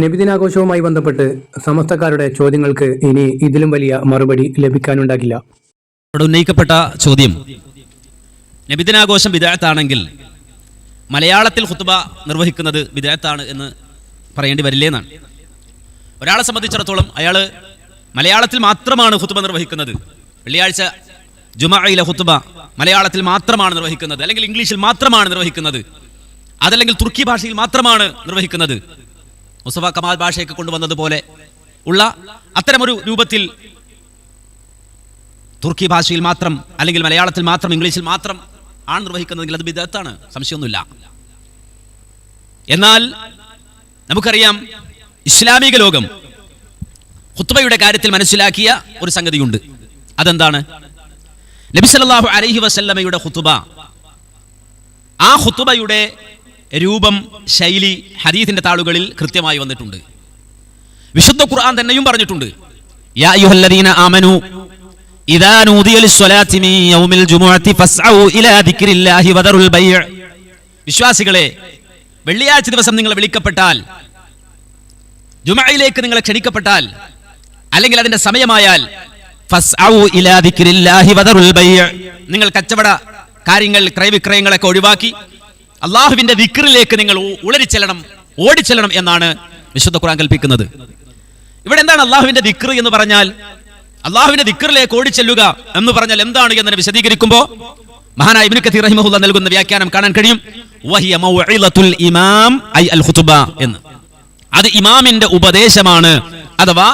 നബിദിനാഘോഷവുമായി ബന്ധപ്പെട്ട് സമസ്തക്കാരുടെ ചോദ്യങ്ങൾക്ക് ഇനി ഇതിലും വലിയ മറുപടി ലഭിക്കാനുണ്ടാകില്ല. ഇവിടെ ഉന്നയിക്കപ്പെട്ട ചോദ്യം നബിദിനാഘോഷം വിദേഹത്താണെങ്കിൽ മലയാളത്തിൽ ഹുത്തുബ നിർവഹിക്കുന്നത് വിദേഹത്താണ് എന്ന് പറയേണ്ടി വരില്ലേ എന്നാണ്. ഒരാളെ സംബന്ധിച്ചിടത്തോളം അയാൾ മലയാളത്തിൽ മാത്രമാണ് ഹുത്തുബ നിർവഹിക്കുന്നത്. വെള്ളിയാഴ്ച ജുമായിലെ ഹുത്തുബ മലയാളത്തിൽ മാത്രമാണ് നിർവഹിക്കുന്നത്. അല്ലെങ്കിൽ ഇംഗ്ലീഷിൽ മാത്രമാണ് നിർവഹിക്കുന്നത്. അതല്ലെങ്കിൽ തുർക്കി ഭാഷയിൽ മാത്രമാണ് നിർവഹിക്കുന്നത്. മുസഫ കമാൽ ഭാഷയൊക്കെ കൊണ്ടുവന്നതുപോലെ ഉള്ള അത്തരമൊരു രൂപത്തിൽ തുർക്കി ഭാഷയിൽ മാത്രം അല്ലെങ്കിൽ മലയാളത്തിൽ മാത്രം ഇംഗ്ലീഷിൽ മാത്രം ആണ് നിർവഹിക്കുന്നതെങ്കിൽ അത് വിദഗ്ധാണ് സംശയമൊന്നുമില്ല. എന്നാൽ നമുക്കറിയാം ഇസ്ലാമിക ലോകം ഹുത്തുബയുടെ കാര്യത്തിൽ മനസ്സിലാക്കിയ ഒരു സംഗതിയുണ്ട്. അതെന്താണ്? നബി സല്ലല്ലാഹു അലൈഹി വസല്ലമയുടെ ഹുത്തുബ ആ ഹുത്തുബയുടെ രൂപം ശൈലി ഹദീസിന്റെ താളുകളിൽ കൃത്യമായി വന്നിട്ടുണ്ട്. വിശുദ്ധ ഖുർആൻ തന്നെയും പറഞ്ഞിട്ടുണ്ട്. യാ ഇദാ നൂദിയ യൗമിൽ ഇലാ വദറുൽ ബൈഅ. വിശ്വാസികളെ വെള്ളിയാഴ്ച ദിവസം നിങ്ങൾ വിളിക്കപ്പെട്ടാൽ ജുമയിലേക്ക് നിങ്ങൾ ക്ഷണിക്കപ്പെട്ടാൽ അല്ലെങ്കിൽ അതിന്റെ സമയമായാൽ നിങ്ങൾ കച്ചവട കാര്യങ്ങൾ ക്രയവിക്രയങ്ങളൊക്കെ ഒഴിവാക്കി അള്ളാഹുവിന്റെ ദിക്റിലേക്ക് നിങ്ങൾ ഉളരിച്ചെല്ലണം ഓടിച്ചെല്ലണം എന്നാണ് വിശുദ്ധ ഖുറാൻ കൽപ്പിക്കുന്നത്. ഇവിടെ എന്താണ് അള്ളാഹുവിന്റെ ദിക്ർ എന്ന് പറഞ്ഞാൽ? അള്ളാഹുവിന്റെ ദിക്റിലേക്ക് ഓടിച്ചെല്ലുക എന്ന് പറഞ്ഞാൽ എന്താണ് എന്ന് വിശദീകരിക്കുമ്പോ മഹാനായ ഇബ്നു കത്തീർ റഹിമഹുല്ല നൽകുന്ന വ്യാഖ്യാനം കാണാൻ കഴിയും. വഹിയ മൗഇലതുൽ ഇമാം ഐ അൽ ഖുതുബ എന്ന്. അത് ഇമാമിന്റെ ഉപദേശമാണ് അഥവാ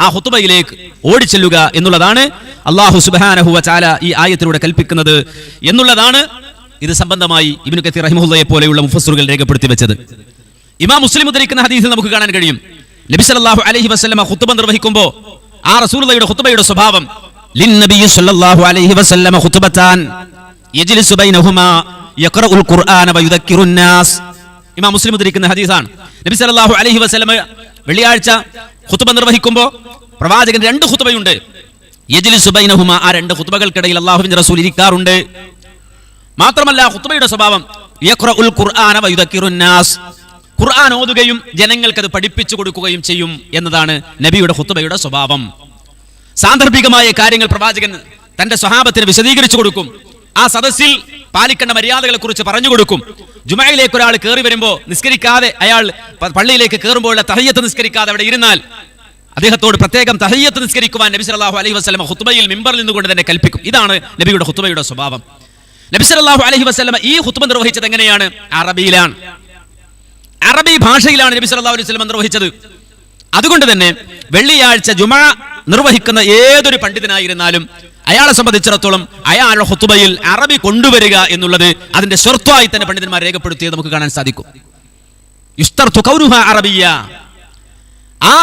ആ ഹുത്തുബയിലേക്ക് ഓടിച്ചെല്ലുക എന്നുള്ളതാണ് അള്ളാഹു സുബ്ഹാനഹു ചാല ഈ ആയത്തിലൂടെ കൽപ്പിക്കുന്നത് എന്നുള്ളതാണ് ഇത് സംബന്ധമായി ഇബിനു കത്തി റഹിമുല്ലയെ പോലെയുള്ള മുഫസ്സറുകൾ രേഖപ്പെടുത്തി വെച്ചത്. ഇമാം മുസ്ലിം ഉദ്ധരിക്കുന്ന ഹദീസിൽ നമുക്ക് കാണാൻ കഴിയും. നബി സല്ലല്ലാഹു അലൈഹി വസല്ലമ ഖുത്ബ നിർവഹിക്കുമ്പോൾ ആ റസൂലുള്ളാഹിയുടെ ഖുത്ബയുടെ സ്വഭാവം ലിൻ സല്ലല്ലാഹു അലൈഹി വസല്ലമ യജ്ലിസു യഖറഉൽ ഖുർആന ഇമാം മുസ്ലിം ഉദ്ധരിക്കുന്ന നബി സല്ലല്ലാഹു അലൈഹി വസല്ലമ വെള്ളിയാഴ്ച ഖുത്ബ നിർവഹിക്കുമ്പോൾ പ്രവാചകൻ രണ്ട് ഖുത്ബയുണ്ട് യജ്ലിസു ആ രണ്ട് ഖുത്ബകൾക്കിടയിൽ അല്ലാഹുവിന്റെ റസൂൽ ഇരിക്കാറുണ്ട്. മാത്രമല്ല ഹുത്തുബയുടെ സ്വഭാവം ഖുർആൻ ഓതുകയും ജനങ്ങൾക്ക് അത് പഠിപ്പിച്ചു കൊടുക്കുകയും ചെയ്യും എന്നതാണ് നബിയുടെ ഹുത്തുബയുടെ സ്വഭാവം. സാന്ദർഭികമായ കാര്യങ്ങൾ പ്രവാചകൻ തന്റെ സ്വഭാവത്തിന് വിശദീകരിച്ചു കൊടുക്കും. ആ സദസ്സിൽ പാലിക്കേണ്ട മര്യാദകളെ കുറിച്ച് പറഞ്ഞു കൊടുക്കും. ജുമയിലേക്ക് ഒരാൾ കയറി വരുമ്പോൾ നിസ്കരിക്കാതെ അയാൾ പള്ളിയിലേക്ക് കയറുമ്പോഴുള്ള തഹയ്യത്ത് നിസ്കരിക്കാതെ അവിടെ ഇരുന്നാൽ അദ്ദേഹത്തോട് പ്രത്യേകം തഹയ്യത്ത് നിസ്കരിക്കുവാൻ നബി സല്ലല്ലാഹു അലൈഹി വസല്ലം ഖുത്ബയിൽ മിമ്പറിൽ നിന്നുകൊണ്ട് തന്നെ കൽപ്പിക്കും. ഇതാണ് നബിയുടെ ഖുത്ബയുടെ സ്വഭാവം. നബി അലഹി വസല്ലമ ഈ ഖുത്ബ നിർവഹിച്ചത് എങ്ങനെയാണ്? അറബിയിലാണ്. അറബി ഭാഷയിലാണ് നബി സല്ലല്ലാഹു അലൈഹി വസ്ലം നിർവഹിച്ചത്. അതുകൊണ്ട് തന്നെ വെള്ളിയാഴ്ച ജുമ നിർവഹിക്കുന്ന ഏതൊരു പണ്ഡിതനായിരുന്നാലും അയാളെ സംബന്ധിച്ചിടത്തോളം അയാളുടെ ഹുത്തുബയിൽ അറബി കൊണ്ടുവരിക എന്നുള്ളത് അതിന്റെ സ്വർത്വമായി തന്നെ പണ്ഡിതന്മാർ രേഖപ്പെടുത്തിയത് നമുക്ക് കാണാൻ സാധിക്കും. അറബിയ ആ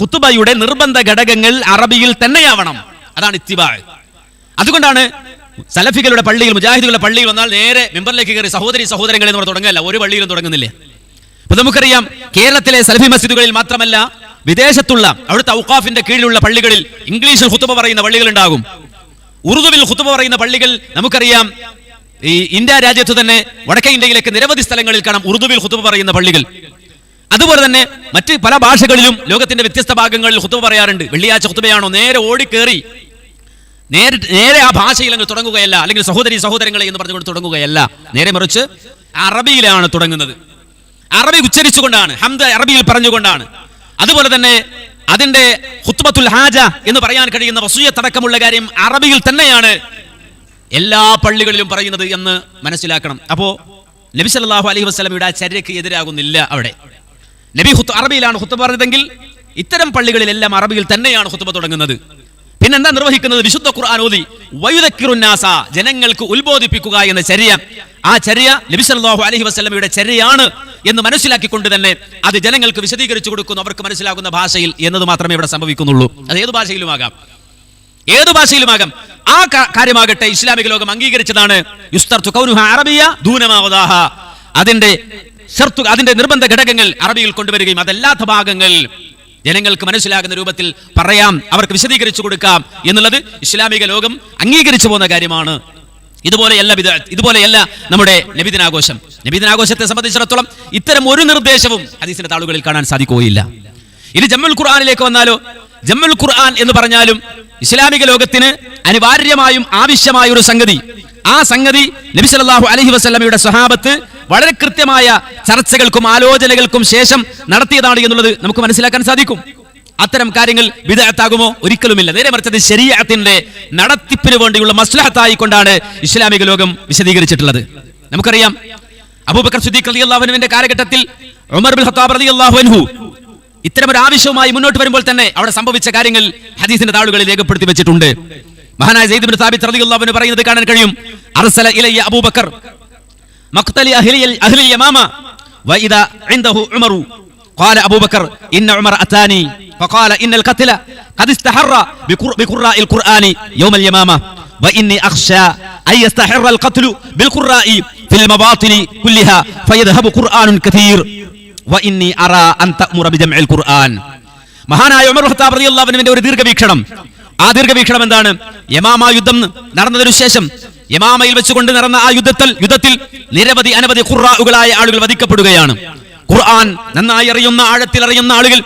ഹുത്തുബയുടെ നിർബന്ധ ഘടകങ്ങൾ അറബിയിൽ തന്നെയാവണം. അതാണ് ഇത്തിബാ. അതുകൊണ്ടാണ് സലഫികളുടെ പള്ളിയിൽ മുജാഹിദുകളുടെ പള്ളിയിൽ വന്നാൽ നേരെ മെമ്പറിലേക്ക് കയറി സഹോദരി സഹോദരങ്ങൾ എന്ന് പറഞ്ഞ് തുടങ്ങല്ല ഒരു പള്ളിയിലും തുടങ്ങുന്നില്ല. അപ്പൊ നമുക്കറിയാം കേരളത്തിലെ സലഫി മസ്ജിദുകളിൽ മാത്രമല്ല വിദേശത്തുള്ള അവിടുത്തെ ഔക്കാഫിന്റെ കീഴിലുള്ള പള്ളികളിൽ ഇംഗ്ലീഷിൽ ഹുത്തുബ പറയുന്ന പള്ളികൾ ഉണ്ടാകും. ഉറുദുവിൽ ഹുത്തുബ പറയുന്ന പള്ളികൾ നമുക്കറിയാം ഈ ഇന്ത്യ രാജ്യത്ത് തന്നെ വടക്കേ ഇന്ത്യയിലേക്ക് നിരവധി സ്ഥലങ്ങളിൽ കാണാം ഉറുദുവിൽ ഹുത്തുബ പറയുന്ന പള്ളികൾ. അതുപോലെ തന്നെ മറ്റ് പല ഭാഷകളിലും ലോകത്തിന്റെ വ്യത്യസ്ത ഭാഗങ്ങളിൽ ഹുത്തുബ പറയാറുണ്ട്. വെള്ളിയാഴ്ച ഹുത്തുബയാണോ നേരെ ഓടിക്കേറി നേരെ നേരെ ആ ഭാഷയിൽ അങ്ങ് തുടങ്ങുകയല്ല. അല്ലെങ്കിൽ സഹോദരി സഹോദരങ്ങളെ എന്ന് പറഞ്ഞുകൊണ്ട് തുടങ്ങുകയല്ല. നേരെ മറിച്ച് അറബിയിലാണ് തുടങ്ങുന്നത്. അറബി ഉച്ചരിച്ചുകൊണ്ടാണ് ഹംദ അറബിയിൽ പറഞ്ഞുകൊണ്ടാണ്. അതുപോലെ തന്നെ അതിന്റെ ഹുത്തുബത്തുൽ ഹാജ എന്ന് പറയാൻ കഴിയുന്ന വസൂയത്തടക്കമുള്ള കാര്യം അറബിയിൽ തന്നെയാണ് എല്ലാ പള്ളികളിലും പറയുന്നത് എന്ന് മനസ്സിലാക്കണം. അപ്പോ നബി സല്ലാഹു അലൈഹി വസ്ലമിയുടെ ആ ചര്യക്ക് എതിരാകുന്നില്ല അവിടെ. നബി ഹുത്ത് അറബിയിലാണ് ഹുത്ത് പറഞ്ഞതെങ്കിൽ ഇത്തരം പള്ളികളിലെല്ലാം അറബിയിൽ തന്നെയാണ് ഹുത്തുബ തുടങ്ങുന്നത്. പിന്നെന്താ നിർവഹിക്കുന്നത്? വിശുദ്ധ ഖുർആൻ ഓതി വയുദക്കിറുന്നാസ ജനങ്ങൾക്ക് ഉത്ബോധിപ്പിക്കുക എന്ന ചര്യ. ആ ചര്യ സല്ലല്ലാഹു അലൈഹി വസല്ലമയുടെ ചര്യയാണ് എന്ന് മനസ്സിലാക്കിക്കൊണ്ട് തന്നെ അത് ജനങ്ങൾക്ക് വിശദീകരിച്ചു കൊടുക്കുന്നു. അവർക്ക് മനസ്സിലാകുന്ന ഭാഷയിൽ എന്നത് മാത്രമേ ഇവിടെ സംഭവിക്കുന്നുള്ളൂ. അത് ഏത് ഭാഷയിലുമാകാം? ഏത് ഭാഷയിലുമാകാം? ആ കാര്യമാകട്ടെ ഇസ്ലാമിക ലോകം അംഗീകരിച്ചതാണ്. അറബിയ ദൂനമാവതാഹ അതിന്റെ അതിന്റെ നിർബന്ധ ഘടകങ്ങൾ അറബിയിൽ കൊണ്ടുവരികയും അതല്ലാത്ത ഭാഗങ്ങൾ ജനങ്ങൾക്ക് മനസ്സിലാകുന്ന രൂപത്തിൽ പറയാം അവർക്ക് വിശദീകരിച്ചു കൊടുക്കാം എന്നുള്ളത് ഇസ്ലാമിക ലോകം അംഗീകരിച്ചു പോകുന്ന കാര്യമാണ്. ഇതുപോലെയല്ല ഇതുപോലെയല്ല നമ്മുടെ നബിദിനാഘോഷം. നബിദിനാഘോഷത്തെ സംബന്ധിച്ചിടത്തോളം ഇത്തരം ഒരു നിർദ്ദേശവും ഹദീസിന്റെ താളുകളിൽ കാണാൻ സാധിക്കുകയില്ല. ഇനി ജമ്മുൽ ഖുർആാനിലേക്ക് വന്നാലോ? ജമ്മുൽ ഖുർആൻ എന്ന് പറഞ്ഞാലും ഇസ്ലാമിക ലോകത്തിന് അനിവാര്യമായും ആവശ്യമായ ഒരു സംഗതി. ആ സംഗതി നബി സല്ലല്ലാഹു അലൈഹി വസല്ലമയുടെ സ്വഹാബത്ത് വളരെ കൃത്യമായ ചർച്ചകൾക്കും ആലോചനകൾക്കും ശേഷം നടത്തിയതാണ് എന്നുള്ളത് നമുക്ക് മനസ്സിലാക്കാൻ സാധിക്കും. അത്തരം കാര്യങ്ങൾ വിദഗ്ധാകുമോ ഒരിക്കലുമില്ല. നേരെ മറിച്ചത് ശരീരത്തിന്റെ നടത്തിപ്പിന് വേണ്ടിയുള്ള മസ്ലഹത്തായി കൊണ്ടാണ് ഇസ്ലാമിക ലോകം വിശദീകരിച്ചിട്ടുള്ളത്. നമുക്കറിയാം അബൂബക്കർ സുദ്ദീഖ് അള്ളാഹുനുവിന്റെ കാലഘട്ടത്തിൽ ഉമർ ബിൻ ഖത്താബ് റളിയല്ലാഹു അൻഹു ഇത്തരം ഒരു ആവശ്യവുമായി മുന്നോട്ട് വരുമ്പോൾ തന്നെ അവിടെ സംഭവിച്ച കാര്യങ്ങൾ ഹദീസിന്റെ താളുകളിൽ രേഖപ്പെടുത്തി വെച്ചിട്ടുണ്ട്. മഹാനായ സെയ്ദ് ബിൻ സാബിത്ത് റളിയല്ലാഹു അൻഹു പറയുന്നത് കാണാൻ കഴിയും. അർസല ഇലയ്യ അബൂബക്കർ مقتل أهل أهل اليمامة وإذا عنده عمر قال أبو بكر إن عمر أتاني فقال إن القتل قد استحر بقر- بقراء القرآن يوم اليمامة وإني أخشى أن يستحر القتل بالقراء في المباطن كلها فيذهب قرآن كثير وإني أرى أن تأمر بجمع القرآن മഹാനായ ഉമർ ഖത്താബ് റളിയല്ലാഹുവിന്റെ ഒരു ദീർഘവീക്ഷണം ആ ദീർഘവീക്ഷണം എന്താണ് യമാമ യുദ്ധം നടന്നതിനു ശേഷം യമാമയിൽ വെച്ചുകൊണ്ട് നടന്ന ആ യുദ്ധത്തിൽ യുദ്ധത്തിൽ നിരവധി അനവധി ഖുർആഉകളായ ആളുകൾ വധിക്കപ്പെടുകയാണ്. ഖുർആൻ നന്നായി അറിയുന്ന ആഴത്തിൽ അറിയുന്ന ആളുകൾ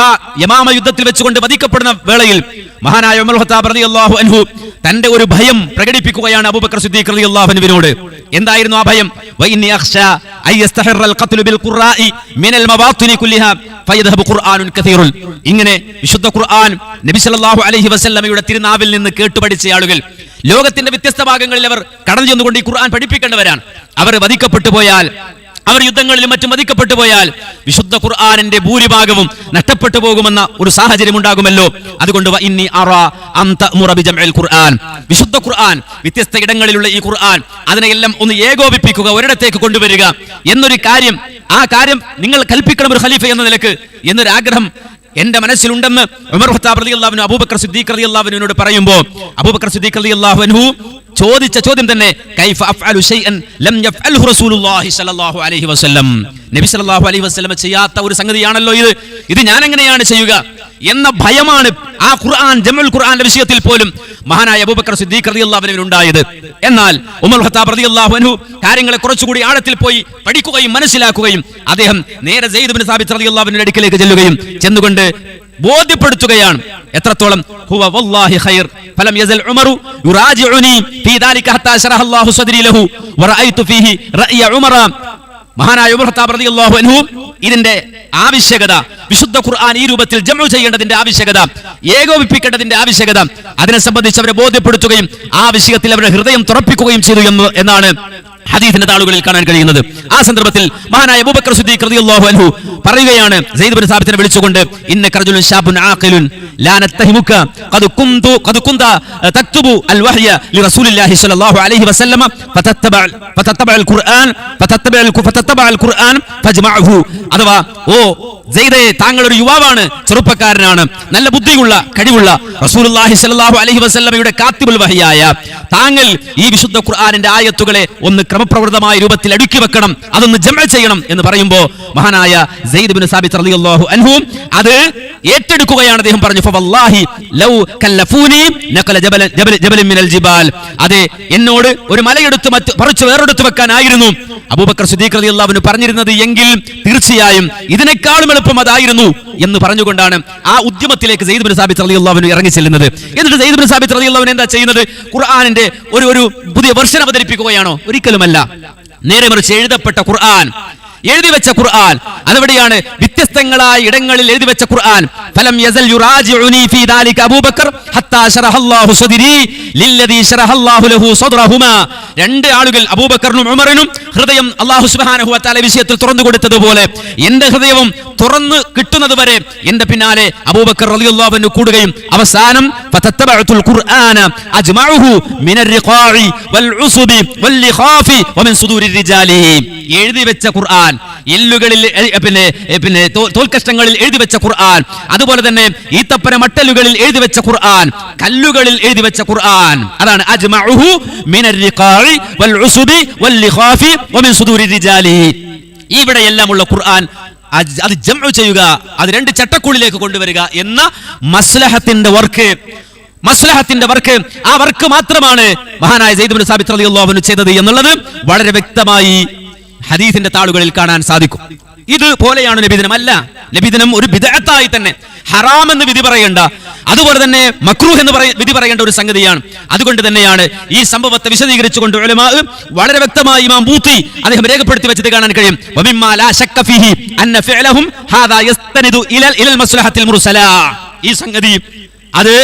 ആ യമാമ യുദ്ധത്തിൽ വെച്ചുകൊണ്ട് വധിക്കപ്പെടുന്ന വേളയിൽ മഹാനായ ഉമർ ഖത്താബ് റളിയല്ലാഹു അൻഹു തന്റെ ഒരു ഭയം പ്രകടിപ്പിക്കുകയാണ് അബൂബക്കർ സിദ്ദീഖ് റളിയല്ലാഹു അൻഹുവിനോട്. എന്തായിരുന്നു ആ ഭയം? ഖത്ലു ബിൽ മിനൽ കസീറുൽ ഇങ്ങനെ വിശുദ്ധ ഖുർആൻ നബി സല്ലല്ലാഹു അലൈഹി വസല്ലമയുടെ തിരുനാവിൽ നിന്ന് കേട്ടുപഠിച്ച ആളുകൾ ലോകത്തിന്റെ വ്യത്യസ്ത ഭാഗങ്ങളിൽ അവർ കടന്നു ചെന്നുകൊണ്ട് ഈ ഖുർആൻ പഠിപ്പിക്കേണ്ടവരാണ്. അവർ വധിക്കപ്പെട്ടു പോയാൽ അവർ യുദ്ധങ്ങളിലും മറ്റും വധിക്കപ്പെട്ടു പോയാൽ വിശുദ്ധ ഖുർആാനിന്റെ ഭൂരിഭാഗവും നഷ്ടപ്പെട്ടു പോകുമെന്ന ഒരു സാഹചര്യം ഉണ്ടാകുമല്ലോ. അതുകൊണ്ട് ഇന്നി ഖുർആൻ. വിശുദ്ധ ഖുർആൻ വ്യത്യസ്ത ഇടങ്ങളിലുള്ള ഈ ഖുർആൻ അതിനെല്ലാം ഒന്ന് ഏകോപിപ്പിക്കുക ഒരിടത്തേക്ക് കൊണ്ടുവരിക എന്നൊരു കാര്യം ആ കാര്യം നിങ്ങൾ കൽപ്പിക്കണം ഒരു ഖലീഫ എന്ന നിലയ്ക്ക് എന്നൊരു ആഗ്രഹം എന്റെ മനസ്സിലുണ്ടെന്ന് ഉമർ ഖത്താബ് റളിയല്ലാഹു അബൂബക്കർ സിദ്ദീഖ് റളിയല്ലാഹുവിനോട് പറയുമ്പോൾ അബൂബക്കർ സിദ്ദീഖ് റളിയല്ലാഹു അൻഹു ചോദിച്ച ചോദ്യം തന്നെ കൈഫ അഫ്അലു ശൈഅൻ ലം യഫ്അൽഹു റസൂലുള്ളാഹി സ്വല്ലല്ലാഹു അലൈഹി വസല്ലം. നബി സ്വല്ലല്ലാഹു അലൈഹി വസല്ലം ചെയ്യാത്ത ഒരു സംഗതിയാണല്ലോ ഇത്. ഇത് ഞാൻ എങ്ങനെയാണ് ചെയ്യുക? എന്ന ഭയമാണ് ആ ഖുർആൻ ജമുൽ ഖുർആന്റെ വിഷയത്തിൽ പോലും മഹാനായ അബൂബക്കർ സിദ്ദീഖ് റളിയല്ലാഹു അൻഹു ഉണ്ടായത്. എന്നാൽ ഉമർ ഖത്താബ് റളിയല്ലാഹു അൻഹു കാര്യങ്ങളെ കുറച്ചുകൂടി ആഴത്തിൽ പോയി പഠിക്കുകയും മനസ്സിലാക്കുകയും അദ്ദേഹം നേരെ സെയ്ദ് ഇബ്നു സാബിത്ത് റളിയല്ലാഹു അൻഹുവിന്റെ അടുക്കലേക്ക് ചെല്ലുകയും ചെന്നുകൊണ്ട് ബോധ്യപ്പെടുത്തുകയാണ്. എത്രത്തോളം ഹുവ വല്ലാഹി ഖൈർ ഫലം യസൽ ഉമറു യുറാജിഉനി ഫീ ദാലിക ഹത്താ ശറഹ അല്ലാഹു സദ്രി ലഹു വറഅയ്തു ഫീഹി റഅയ ഉമറ. മഹാനായ ഉമർ ഖത്താബ് റളിയല്ലാഹു അൻഹു ഇതിന്റെ ആവശ്യകത വിശുദ്ധ ഖുർആൻ ഈ രൂപത്തിൽ ജമു ചെയ്യേണ്ടതിന്റെ ആവശ്യകത ഏകോപിപ്പിക്കേണ്ടതിന്റെ ആവശ്യകത അതിനെ സംബന്ധിച്ച് അവരെ ബോധ്യപ്പെടുത്തുകയും ആ വിഷയത്തിൽ അവരുടെ ഹൃദയം തുറപ്പിക്കുകയും ചെയ്തു എന്ന് എന്നാണ് ഹദീസിന്റെ താളുകളിൽ കാണാൻ കഴിയുന്നത്. ആ സന്ദർഭത്തിൽ മഹാനായ അബൂബക്കർ സിദ്ദീഖ് റളിയല്ലാഹു അൻഹു പറയുകയാണ് ബിൻ സാബിത്തിനെ വിളിച്ചുകൊണ്ട് ഇന്ന ഷാബുൻ ആഖിലുൻ കുന്തു കുന്ത അൽ സ്വല്ലല്ലാഹു അലൈഹി ഖുർആൻ ഖുർആൻ ഫജ്മഅഹു. അഥവാ ഓ സെയ്ദേ ഒരു യുവാവാണ് ചെറുപ്പക്കാരനാണ് നല്ല ബുദ്ധിയുള്ള കഴിവുള്ള റസൂലുള്ളാഹി സ്വല്ലല്ലാഹു അലൈഹി വസല്ലമയുടെ കാത്തിബുൽ വഹിയായ. താങ്കൾ ഈ വിശുദ്ധ ഖുർആനിന്റെ ആയത്തുകളെ ഒന്ന് ക്രമപ്രവൃത്തമായ രൂപത്തിൽ അടുക്കി വെക്കണം അതൊന്ന് ജമ ചെയ്യണം എന്ന് പറയുമ്പോൾ മഹാനായ സെയ്ദ് ബിൻ സാബിത് റളിയല്ലാഹു അൻഹു അത് ഏറ്റെടുക്കുകയാണ് അദ്ദേഹം പറഞ്ഞു ഫവല്ലാഹി ലൗ നഖല ജബല ജബല ജബല ജിബാൽ. അതെ എന്നോട് ഒരു മലയെടുത്ത് മറ്റ് പറിച്ചു വേറെടുത്ത് വെക്കാനായിരുന്നു. അബൂബക്കർ സിദ്ദീഖ് റളിയല്ലാഹു പറഞ്ഞിരുന്നത് എങ്കിൽ തീർച്ചയായും ഇതിനേക്കാളും എളുപ്പം അതായിരുന്നു എന്ന് പറഞ്ഞുകൊണ്ടാണ് ആ ഉദ്യമത്തിലേക്ക് സെയ്ദ് ബിൻ സാബിത് റളിയല്ലാഹു ഇറങ്ങി ചെല്ലുന്നത്. എന്നിട്ട് സെയ്ദ് ബിൻ സാബിത് റളിയല്ലാഹു എന്താ ചെയ്യുന്നത്? ഖുർആനിന്റെ ഒരു ഒരു പുതിയ വെർഷൻ അവതരിപ്പിക്കുകയാണോ? ഒരിക്കലുമല്ല നേരെ മറിച്ച് എഴുതപ്പെട്ട ഖുർആൻ എഴുതി വെച്ച ഖുർആൻ. അതെവിടെയാണ്? വ്യത്യസ്തങ്ങളായ ഇടങ്ങളിൽ എഴുതി വെച്ച ഖുർആൻ. ഫലം യസൽ യുറാജിഉനി ഫീ ദാലിക അബൂബക്കർ ഹത്താ ശറഹല്ലാഹു സദരി ലില്ലദീ ശറഹല്ലാഹു ലഹു സദ്റഹുമാ. രണ്ട് ആളുകൾ അബൂബക്കറിനും ഉമറിനും ഹൃദയം അല്ലാഹു സുബ്ഹാനഹു വതആല വിഷയത്തിൽ തുറന്നു കൊടുത്തതുപോലെ എന്റെ ഹൃദയവും തുറന്നു കിട്ടുന്നത് വരെ എന്റെ പിന്നാലെ അബൂബക്കർ റളിയല്ലാഹു അൻഹു കൂടുകയും അവസാനം ഫതത്തബഅതുൽ ഖുർആന അജ്മഉഹു മിനർ റിഖാഇ വൽ ഉസുബി വൽ ലിഖാഫി വമിൻ സുദൂരിർ റിജാലി എഴുതി വെച്ച ഖുർആൻ എല്ലുകളിൽ പിന്നെ പിന്നെ തോൽക്കഷ്ടങ്ങളിൽ എഴുതി വെച്ച ഖുർആൻ അതുപോലെ തന്നെ ഈത്തപ്പന മട്ടലുകളിൽ എഴുതി വെച്ച ഖുർആൻ കല്ലുകളിൽ എഴുതി വെച്ച ഖുർആൻ. അതാണ് അജ്മഉഹു മിനർ റിഖാഇ വൽ ഉസുബി വൽ ലിഖാഫി വമിൻ സുദൂരി റിജാലി ഖുർആൻ അത് ജംഉ ചെയ്യുക അത് രണ്ട് ചട്ടക്കൂടിലേക്ക് കൊണ്ടുവരിക എന്ന മസ്ലഹത്തിന്റെ വർക്ക്. മസ്ലഹത്തിന്റെ വർക്ക് ആ വർക്ക് മാത്രമാണ് മഹാനായ സൈദ് സാബിത്ത് അൻഹു ചെയ്തത് എന്നുള്ളത് വളരെ വ്യക്തമായി ഹദീസിന്റെ താളുകളിൽ കാണാൻ സാധിക്കും. ഇത് പോലെയാണ് നബിദിനം. അല്ല നബിദിനം ഒരു ബിദഅത്തായി തന്നെ. ഹറാം എന്ന് വിധി പറയേണ്ട അതുപോലെ തന്നെ മക്രൂഹ് എന്ന് പറയ വിധി പറയേണ്ട ഒരു സംഗതിയാണ്. അതുകൊണ്ട് തന്നെയാണ് ഈ സംഭവത്തെ വിശദീകരിച്ചുകൊണ്ട് വളരെ വ്യക്തമായി ഇമാം ബൂത്തി അദ്ദേഹം രേഖപ്പെടുത്തി വെച്ചത് കാണാൻ കഴിയും. ഈ സംഗതി അത്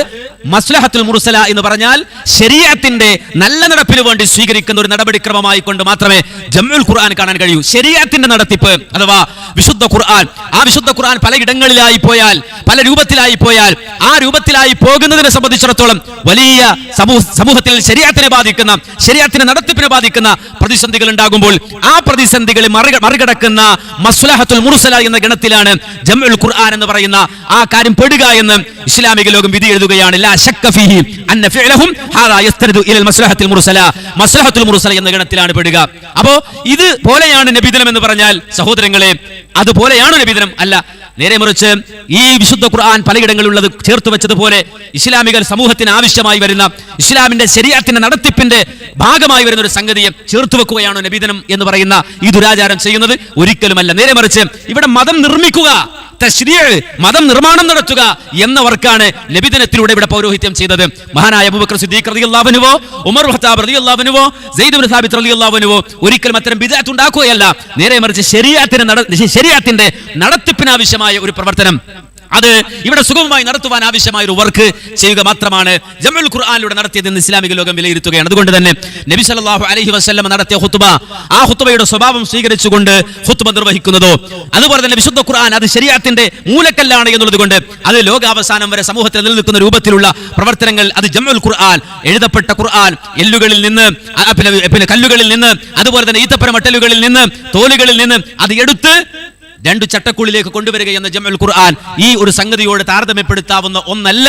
മസ്ലഹത്തുൽ മുർസല എന്ന് പറഞ്ഞാൽ ശരീരത്തിന്റെ നല്ല നടപ്പിന് വേണ്ടി സ്വീകരിക്കുന്ന ഒരു നടപടിക്രമമായി കൊണ്ട് മാത്രമേ ജമ്മുൽ ഖുർആൻ കാണാൻ കഴിയൂ. ശരീരത്തിന്റെ നടത്തിപ്പ് അഥവാ വിശുദ്ധ ഖുർആൻ. ആ വിശുദ്ധ ഖുർആൻ പല ഇടങ്ങളിലായി പോയാൽ പല രൂപത്തിലായി പോയാൽ ആ രൂപത്തിലായി പോകുന്നതിനെ സംബന്ധിച്ചിടത്തോളം വലിയ സമൂഹ സമൂഹത്തിൽ ശരീരത്തിനെ ബാധിക്കുന്ന ശരീരത്തിന്റെ നടത്തിപ്പിനെ ബാധിക്കുന്ന പ്രതിസന്ധികൾ ഉണ്ടാകുമ്പോൾ ആ പ്രതിസന്ധികളെ മറികടക്കുന്ന മസ്ലഹത്തുൽ മുർസല എന്ന ഗണത്തിലാണ് ജമ്മുൽ ഖുർആൻ എന്ന് പറയുന്ന ആ കാര്യം പെടുക എന്ന് ഇസ്ലാമിക ലോകം വിധി എഴുതുകയാണ്. ലാ എന്ന ഗണത്തിലാണ് പെടുക. അപ്പോ ഇത് പോലെയാണ് നബിദിനം എന്ന് പറഞ്ഞാൽ സഹോദരങ്ങളെ അതുപോലെയാണ് നബിദിനം അല്ല. നേരെ മറിച്ച് ഈ വിശുദ്ധ ഖുർആൻ പലയിടങ്ങളിലുള്ളത് ചേർത്ത് വെച്ചതുപോലെ ഇസ്ലാമിക സമൂഹത്തിന് ആവശ്യമായി വരുന്ന ഇസ്ലാമിന്റെ ശരീരത്തിന്റെ നടത്തിപ്പിന്റെ ഭാഗമായി വരുന്ന ഒരു സംഗതിയെ ചേർത്ത് വെക്കുകയാണോ നബിദിനം എന്ന് പറയുന്ന ഈ ദുരാചാരം ചെയ്യുന്നത് ഒരിക്കലുമല്ല. നേരെ മറിച്ച് ഇവിടെ മതം നിർമ്മിക്കുക തശ്രീഅ് മതം നിർമ്മാണം നടത്തുക എന്ന വർക്കാണ് ഇവിടെ പൗരോഹിത്യം ചെയ്തത്. മഹാനായ അബൂബക്കർ സിദ്ദീഖ് റളിയല്ലാഹുവിനുവോ ഉമർ ഖത്താബ് റളിയല്ലാഹുവിനുവോ സെയ്ദ് ഇബ്നു സാബിത്ത് റളിയല്ലാഹുവിനുവോ ഒരിക്കലും അത്തരം ബിദഅത്ത് ഉണ്ടാക്കുകയല്ല. നേരെ മറിച്ച് ശരീഅത്തിന്റെ ശരീഅത്തിന്റെ നടത്തിപ്പിന് ആവശ്യമായ ഒരു പ്രവർത്തനം. അത് ഇവിടെ സുഗമമായി നടത്തുവാൻ ആവശ്യമായ ഒരു വർക്ക് ചെയ്യുക മാത്രമാണ്. ജമുൽ ഖുർആാനിലൂടെ നടത്തിയതെന്ന് ഇസ്ലാമിക ലോകം വിലയിരുത്തുകയാണ്. അതുകൊണ്ട് തന്നെ നബി സല്ലല്ലാഹു അലഹി വസല്ലം നടത്തിയ ഹുത്തുബ ആ ഹുത്തുബയുടെ സ്വഭാവം സ്വീകരിച്ചുകൊണ്ട് ഹുത്തുബ നിർവഹിക്കുന്നതോ അതുപോലെ തന്നെ വിശുദ്ധ ഖുർആൻ അത് ശരീരത്തിന്റെ മൂലക്കല്ലാണ് എന്നുള്ളത് കൊണ്ട് അത് ലോകാവസാനം വരെ സമൂഹത്തിൽ നിലനിൽക്കുന്ന രൂപത്തിലുള്ള പ്രവർത്തനങ്ങൾ അത് ജമുൽ ഖുർആൻ എഴുതപ്പെട്ട ഖുർആൻ എല്ലുകളിൽ നിന്ന് പിന്നെ കല്ലുകളിൽ നിന്ന് അതുപോലെ തന്നെ ഈത്തപ്പന മട്ടലുകളിൽ നിന്ന് തോലുകളിൽ നിന്ന് അത് എടുത്ത് രണ്ട് ചട്ടക്കുള്ളിലേക്ക് കൊണ്ടുവരിക എന്ന ജമൽ ഖുർആൻ ഈ ഒരു സംഗതിയോട് താരതമ്യപ്പെടുത്താവുന്ന ഒന്നല്ല.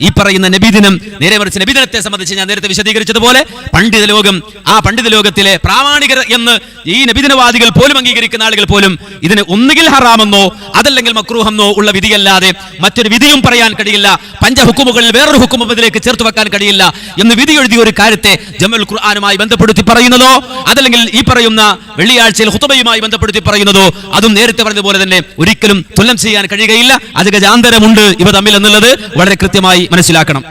ഈ പറയുന്ന നബിദിനം നേരെ മറിച്ച് നബിദിനത്തെ സംബന്ധിച്ച് ഞാൻ നേരത്തെ വിശദീകരിച്ചതുപോലെ പണ്ഡിത ലോകം ആ പണ്ഡിത ലോകത്തിലെ പ്രാമാണികർ എന്ന് ഈ നബിദിനവാദികൾ പോലും അംഗീകരിക്കുന്ന ആളുകൾ പോലും ഇതിന് ഒന്നുകിൽ ഹറാമെന്നോ അതല്ലെങ്കിൽ മക്രൂഹെന്നോ ഉള്ള വിധിയല്ലാതെ മറ്റൊരു വിധിയും പറയാൻ കഴിയില്ല. പഞ്ചഹുക്കുമുകളിൽ വേറൊരു ഹുക്കും ഇതിലേക്ക് ചേർത്ത് വെക്കാൻ കഴിയില്ല എന്ന് വിധി എഴുതിയ ഒരു കാര്യത്തെ ജമൽ ഖുർആാനുമായി ബന്ധപ്പെടുത്തി പറയുന്നതോ അതല്ലെങ്കിൽ ഈ പറയുന്ന വെള്ളിയാഴ്ചയിൽ ഹുത്തബയുമായി ബന്ധപ്പെടുത്തി പറയുന്നതോ അതും നേരത്തെ പറഞ്ഞതുപോലെ തന്നെ ഒരിക്കലും തുലം ചെയ്യാൻ കഴിയുകയില്ല. അത് ഗജാന്തരമുണ്ട് ഇവ തമ്മിൽ എന്നുള്ളത് വളരെ കൃത്യമായി മനസ്സിലാക്കണം.